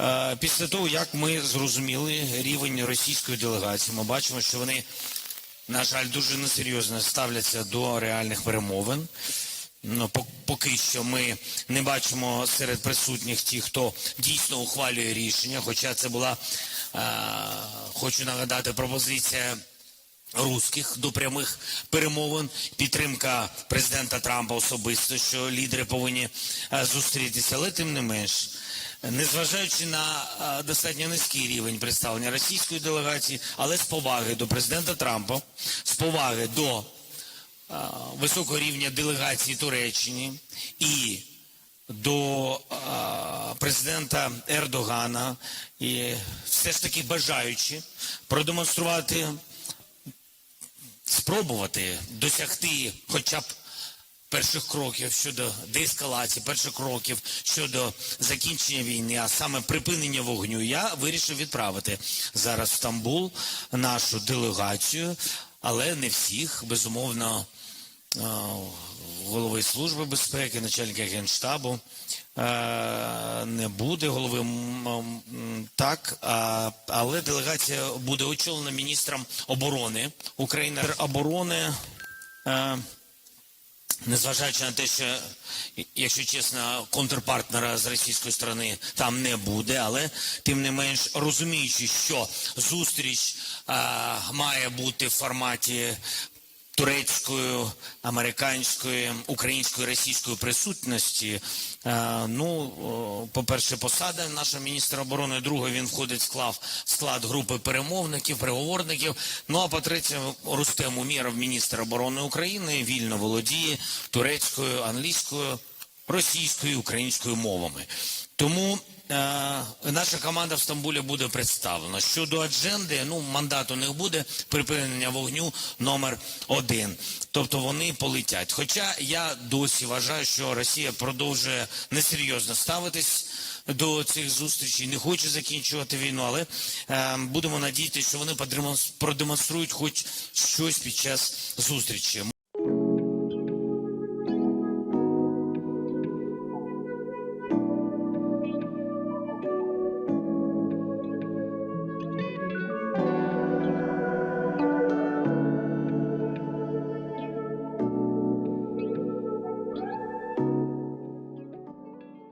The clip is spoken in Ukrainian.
Е, Після того, як ми зрозуміли рівень російської делегації, ми бачимо, що вони, на жаль, дуже несерйозно ставляться до реальних перемовин. Ну, поки що ми не бачимо серед присутніх ті, хто дійсно ухвалює рішення. Хоча це була, е, хочу нагадати, пропозиція русських до прямих перемовин, підтримка президента Трампа особисто, що лідери повинні е, зустрітися, але тим не менш. Незважаючи на е, достатньо низький рівень представлення російської делегації, але з поваги до президента Трампа, з поваги до е, високого рівня делегації Туреччини і до президента Ердогана, і все ж таки бажаючи продемонструвати спробувати досягти хоча б перших кроків щодо деескалації, перших кроків щодо закінчення війни, а саме припинення вогню, я вирішив відправити зараз в Стамбул нашу делегацію, але не всіх, безумовно, голови служби безпеки, начальника генштабу. е, Не буде голови так, але делегація буде очолена міністром оборони України. Оборони, е, незважаючи на те, що, якщо чесно, контрпартнера з російської сторони там не буде, але тим не менш розуміючи, що зустріч е, має бути в форматі турецької, американською, українською, російською присутності. Е, Ну, по-перше, посада нашого міністра оборони. Друге, він входить в склад, групи перемовників, переговорників. Ну а по-третє, Рустем Умєров, міністр оборони України, вільно володіє турецькою, англійською, російською, українською мовами. Тому е, наша команда в Стамбулі буде представлена. Щодо адженди, ну мандат у них буде припинення вогню номер один. Тобто вони полетять. Хоча я досі вважаю, що Росія продовжує несерйозно ставитись до цих зустрічей, не хоче закінчувати війну, але е, будемо надіятися, що вони продемонс- продемонструють хоч щось під час зустрічі.